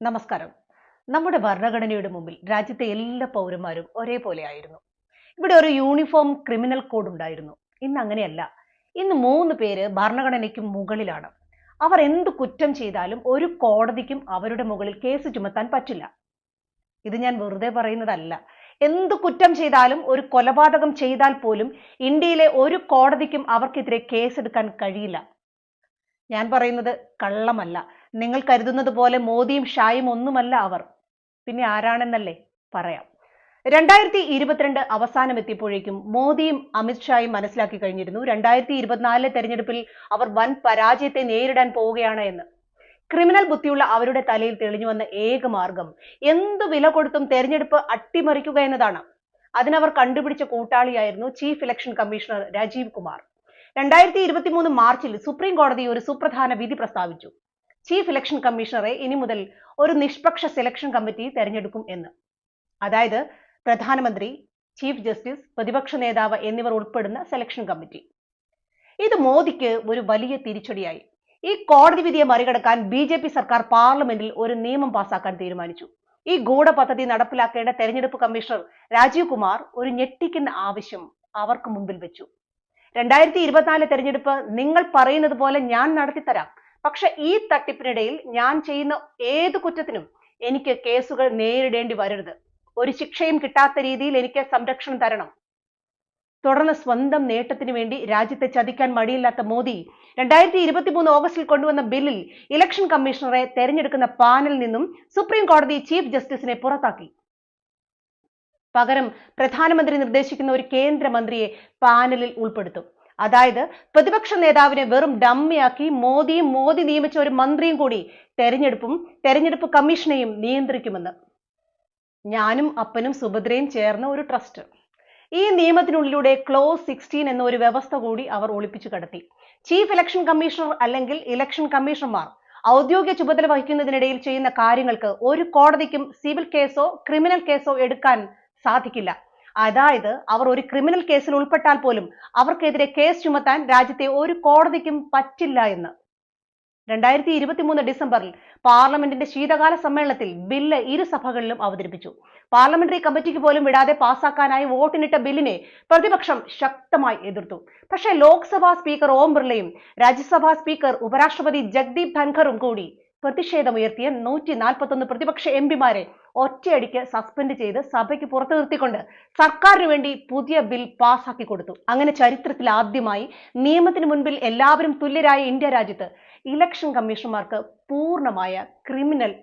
നമസ്കാരം. നമ്മുടെ ഭരണഘടനയുടെ മുമ്പിൽ രാജ്യത്തെ എല്ലാ പൗരന്മാരും ഒരേപോലെ ആയിരുന്നു. ഇവിടെ ഒരു യൂണിഫോം ക്രിമിനൽ കോഡ് ഉണ്ടായിരുന്നു. ഇന്ന് അങ്ങനെയല്ല. ഇന്ന് മൂന്ന് പേര് ഭരണഘടനയ്ക്ക് മുകളിലാണ്. അവർ എന്ത് കുറ്റം ചെയ്താലും ഒരു കോടതിക്കും അവരുടെ മുകളിൽ കേസ് ചുമത്താൻ പറ്റില്ല. ഇത് ഞാൻ വെറുതെ പറയുന്നതല്ല. എന്ത് കുറ്റം ചെയ്താലും ഒരു കൊലപാതകം ചെയ്താൽ പോലും ഇന്ത്യയിലെ ഒരു കോടതിക്കും അവർക്കെതിരെ കേസെടുക്കാൻ കഴിയില്ല. ഞാൻ പറയുന്നത് കള്ളമല്ല. നിങ്ങൾ കരുതുന്നത് പോലെ മോദിയും ഷായും ഒന്നുമല്ല അവർ. പിന്നെ ആരാണെന്നല്ലേ പറയാം. രണ്ടായിരത്തി ഇരുപത്തിരണ്ട് അവസാനം എത്തിയപ്പോഴേക്കും മോദിയും അമിത്ഷായും മനസ്സിലാക്കി കഴിഞ്ഞിരുന്നു. രണ്ടായിരത്തി ഇരുപത്തിനാലിലെ തെരഞ്ഞെടുപ്പിൽ അവർ വൻ പരാജയത്തെ നേരിടാൻ പോവുകയാണ് എന്ന്. ക്രിമിനൽ ബുദ്ധിയുള്ള അവരുടെ തലയിൽ തെളിഞ്ഞു വന്ന ഏക മാർഗം എന്തു വില കൊടുത്തും തെരഞ്ഞെടുപ്പ് അട്ടിമറിക്കുക എന്നതാണ്. അതിനവർ കണ്ടുപിടിച്ച കൂട്ടാളിയായിരുന്നു chief election commissioner Rajeev Kumar. രണ്ടായിരത്തി ഇരുപത്തിമൂന്ന് മാർച്ചിൽ സുപ്രീം കോടതി ഒരു സുപ്രധാന വിധി പ്രസ്താവിച്ചു. ചീഫ് ഇലക്ഷൻ കമ്മീഷണറെ ഇനി മുതൽ ഒരു നിഷ്പക്ഷ സെലക്ഷൻ കമ്മിറ്റി തെരഞ്ഞെടുക്കും എന്ന്. അതായത് പ്രധാനമന്ത്രി ചീഫ് ജസ്റ്റിസ് പ്രതിപക്ഷ നേതാവ് എന്നിവർ ഉൾപ്പെടുന്ന സെലക്ഷൻ കമ്മിറ്റി ഇത് മോദിക്ക് ഒരു വലിയ തിരിച്ചടിയായി. ഈ കോടതി വിധിയെ മറികടക്കാൻ ബി ജെ പി സർക്കാർ പാർലമെന്റിൽ ഒരു നിയമം പാസാക്കാൻ തീരുമാനിച്ചു. ഈ ഗൂഢ പദ്ധതി നടപ്പിലാക്കേണ്ട തെരഞ്ഞെടുപ്പ് കമ്മീഷണർ രാജീവ് കുമാർ ഒരു ഞെട്ടിക്കുന്ന ആവശ്യം അവർക്ക് മുമ്പിൽ വെച്ചു. രണ്ടായിരത്തി ഇരുപത്തിനാല് തെരഞ്ഞെടുപ്പ് നിങ്ങൾ പറയുന്നത് പോലെ ഞാൻ നടത്തിത്തരാം. പക്ഷെ ഈ തട്ടിപ്പിനിടയിൽ ഞാൻ ചെയ്യുന്ന ഏത് കുറ്റത്തിനും എനിക്ക് കേസുകൾ നേരിടേണ്ടി വരരുത്. ഒരു ശിക്ഷയും കിട്ടാത്ത രീതിയിൽ എനിക്ക് സംരക്ഷണം തരണം. തുടർന്ന് സ്വന്തം നേട്ടത്തിന് വേണ്ടി രാജ്യത്തെ ചതിക്കാൻ മടിയില്ലാത്ത മോദി രണ്ടായിരത്തി ഇരുപത്തി മൂന്ന് ഓഗസ്റ്റിൽ കൊണ്ടുവന്ന ബില്ലിൽ ഇലക്ഷൻ കമ്മീഷണറെ തെരഞ്ഞെടുക്കുന്ന പാനലിൽ നിന്നും സുപ്രീം കോടതി ചീഫ് ജസ്റ്റിസിനെ പുറത്താക്കി. പകരം പ്രധാനമന്ത്രി നിർദ്ദേശിക്കുന്ന ഒരു കേന്ദ്രമന്ത്രിയെ പാനലിൽ ഉൾപ്പെടുത്തും. അതായത് പ്രതിപക്ഷ നേതാവിനെ വെറും ഡമ്മിയാക്കി മോദിയും മോദി നിയമിച്ച ഒരു മന്ത്രിയും കൂടി തെരഞ്ഞെടുപ്പും തെരഞ്ഞെടുപ്പ് കമ്മീഷനെയും നിയന്ത്രിക്കുമെന്ന്. ഞാനും അപ്പനും സുഭദ്രയും ചേർന്ന ഒരു ട്രസ്റ്റ്. ഈ നിയമത്തിനുള്ളിലൂടെ ക്ലോസ് സിക്സ്റ്റീൻ എന്ന ഒരു വ്യവസ്ഥ കൂടി അവർ ഒളിപ്പിച്ചു കടത്തി. ചീഫ് ഇലക്ഷൻ കമ്മീഷണർ അല്ലെങ്കിൽ ഇലക്ഷൻ കമ്മീഷണർമാർ ഔദ്യോഗിക ചുമതല വഹിക്കുന്നതിനിടയിൽ ചെയ്യുന്ന കാര്യങ്ങൾക്ക് ഒരു കോടതിക്കും സിവിൽ കേസോ ക്രിമിനൽ കേസോ എടുക്കാൻ സാധിക്കില്ല. അതായത് അവർ ഒരു ക്രിമിനൽ കേസിൽ ഉൾപ്പെട്ടാൽ പോലും അവർക്കെതിരെ കേസ് ചുമത്താൻ രാജ്യത്തെ ഒരു കോടതിക്കും പറ്റില്ല എന്ന്. രണ്ടായിരത്തി ഇരുപത്തി മൂന്ന് ഡിസംബറിൽ പാർലമെന്റിന്റെ ശീതകാല സമ്മേളനത്തിൽ ബില്ല് ഇരു സഭകളിലും അവതരിപ്പിച്ചു. പാർലമെന്ററി കമ്മിറ്റിക്ക് പോലും വിടാതെ പാസാക്കാനായി വോട്ടിനിട്ട ബില്ലിനെ പ്രതിപക്ഷം ശക്തമായി എതിർത്തു. പക്ഷേ ലോക്സഭാ സ്പീക്കർ ഓം ബിർളയും രാജ്യസഭാ സ്പീക്കർ ഉപരാഷ്ട്രപതി ജഗ്ദീപ് ധൻഖറും കൂടി പ്രതിഷേധമുയർത്തിയ നൂറ്റി നാൽപ്പത്തൊന്ന് പ്രതിപക്ഷ എം പിമാരെ ഒറ്റയടിക്ക് സസ്പെൻഡ് ചെയ്ത് സഭയ്ക്ക് പുറത്തു നിർത്തിക്കൊണ്ട് സർക്കാരിന് വേണ്ടി പുതിയ ബിൽ പാസാക്കി കൊടുത്തു. അങ്ങനെ ചരിത്രത്തിൽ ആദ്യമായി നിയമത്തിന് മുൻപിൽ എല്ലാവരും തുല്യരായ ഇന്ത്യ രാജ്യത്ത് ഇലക്ഷൻ കമ്മീഷണർമാർക്ക് പൂർണമായ ക്രിമിനൽ